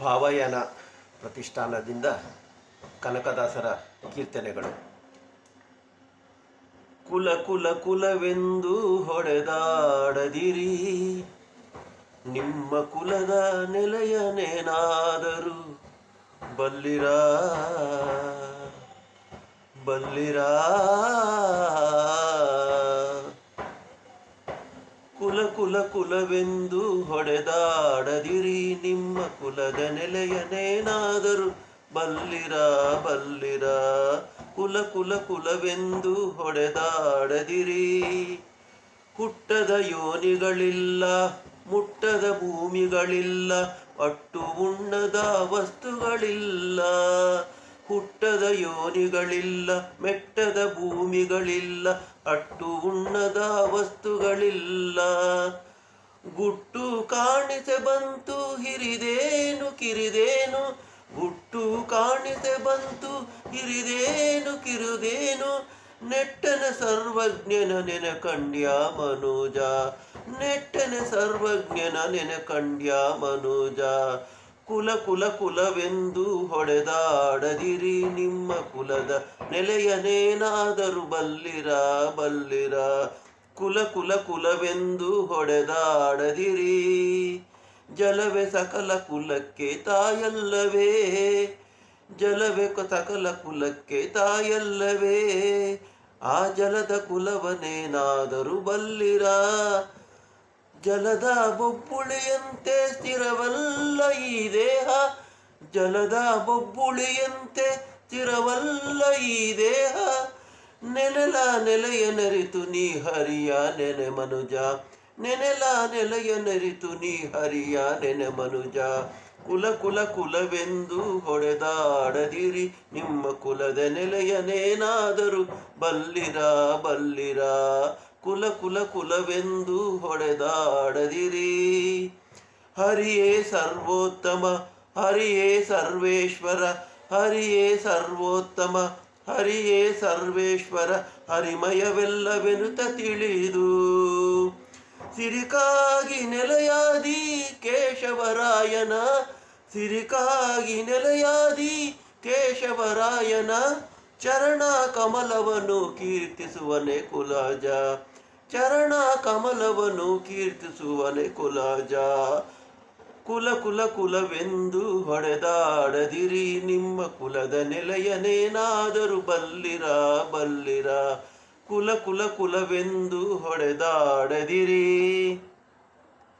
ಭಾವಯಾನ ಪ್ರತಿಷ್ಠಾನದಿಂದ ಕನಕದಾಸರ ಕೀರ್ತನೆಗಳು. ಕುಲ ಕುಲ ಕುಲವೆಂದು ಹೊಡೆದಾಡದಿರಿ ನಿಮ್ಮ ಕುಲದ ನೆಲೆಯನೇನಾದರೂ ಬಲ್ಲಿರ ಬಲ್ಲಿರ. ಕುಲ ಕುಲ ಕುಲವೆಂದು ಹೊಡೆದಾಡದಿರಿ ನಿಮ್ಮ ಕುಲದ ನೆಲೆಯನೇನಾದರೂ ಬಲ್ಲಿರ ಬಲ್ಲಿರ ಕುಲ ಕುಲ ಕುಲವೆಂದು ಹೊಡೆದಾಡದಿರಿ. ಹುಟ್ಟದ ಯೋನಿಗಳಿಲ್ಲ, ಮುಟ್ಟದ ಭೂಮಿಗಳಿಲ್ಲ ಅಟ್ಟು ಉಣ್ಣದ ವಸ್ತುಗಳಿಲ್ಲ. ಹುಟ್ಟದ ಯೋನಿಗಳಿಲ್ಲ, ಮೆಟ್ಟದ ಭೂಮಿಗಳಿಲ್ಲ, ಅಟ್ಟು ಉಣ್ಣದ ವಸ್ತುಗಳಿಲ್ಲ. ಗುಟ್ಟು ಕಾಣಿಸೆ ಬಂತು, ಹಿರಿದೇನು, ಕಿರಿದೇನು? ಗುಟ್ಟು ಕಾಣಿಸೆ ಬಂತು, ಹಿರಿದೇನು, ಕಿರುದೇನು? ನೆಟ್ಟನ ಸರ್ವಜ್ಞನ ನೆನ ಕಂಡ್ಯ ಮನೋಜ, ನೆಟ್ಟನ ಸರ್ವಜ್ಞನ ನೆನ ಕಂಡ್ಯ ಮನೋಜ. ಕುಲ ಕುಲ ಕುಲವೆಂದು ಹೊಡೆದಾಡದಿರಿ ನಿಮ್ಮ ಕುಲದ ನೆಲೆಯನೇನಾದರೂ ಬಲ್ಲಿರ ಬಲ್ಲಿರ. ಕುಲ ಕುಲ ಕುಲವೆಂದು ಹೊಡೆದಾಡದಿರಿ. ಜಲವೆ ಸಕಲ ಕುಲಕ್ಕೆ ತಾಯಲ್ಲವೇ. ಜಲವೆ ಸಕಲ ಕುಲಕ್ಕೆ ತಾಯಲ್ಲವೇ. ಆ ಜಲದ ಕುಲವನೇನಾದರೂ ಬಲ್ಲಿರ ಜಲದ ಬೊಬ್ಬುಳಿಯಂತೆ ಸ್ಥಿರವಲ್ಲ ಈ ದೇಹ. ಜಲದ ಬೊಬ್ಬುಳಿಯಂತೆ ಸ್ಥಿರವಲ್ಲ ಈ ದೇಹ. ನೆನೆಲ ನೆಲೆಯ ನರಿತು ನೀ ಹರಿಯ ನೆನೆ ಮನುಜ. ನೆನೆಲ ನೆಲೆಯ ನರಿತು ನೀ ಹರಿಯ ನೆನೆ ಮನುಜ. ಕುಲ ಕುಲ ಕುಲವೆಂದು ಹೊಡೆದಾಡದಿರಿ ನಿಮ್ಮ ಕುಲದ ನೆಲೆಯನೇನಾದರೂ ಬಲ್ಲಿರ ಬಲ್ಲಿರ ಕುಲ ಕುಲ ಕುಲವೆಂದು ಹೊಡೆದಾಡದಿರಿ. ಹರಿಯೇ ಸರ್ವೋತ್ತಮ, ಹರಿಯೇ ಸರ್ವೇಶ್ವರ, ಹರಿಯೇ ಸರ್ವೋತ್ತಮ, ಹರಿಯೇ ಸರ್ವೇಶ್ವರ, ಹರಿಮಯವೆಲ್ಲವೆನುತ ತಿಳಿದು. ಸಿರಿಕಾಗಿ ನೆಲೆಯಾದಿ ಕೇಶವರಾಯನ, ಸಿರಿಕಾಗಿ ನೆಲೆಯಾದಿ ಕೇಶವರಾಯನ, ಚರಣ ಕಮಲವನ್ನು ಕೀರ್ತಿಸುವನೆ ಕುಲಾಜ. ಚರಣ ಕಮಲವನು ಕೀರ್ತಿಸುವನೆ ಕುಲಜ. ಕುಲ ಕುಲ ಕುಲವೆಂದು ಹೊಡೆದಾಡದಿರಿ ನಿಮ್ಮ ಕುಲದ ನೆಲೆಯನೇನಾದರೂ ಬಲ್ಲಿರ ಬಲ್ಲಿರ. ಕುಲ ಕುಲ ಕುಲವೆಂದು ಹೊಡೆದಾಡದಿರಿ.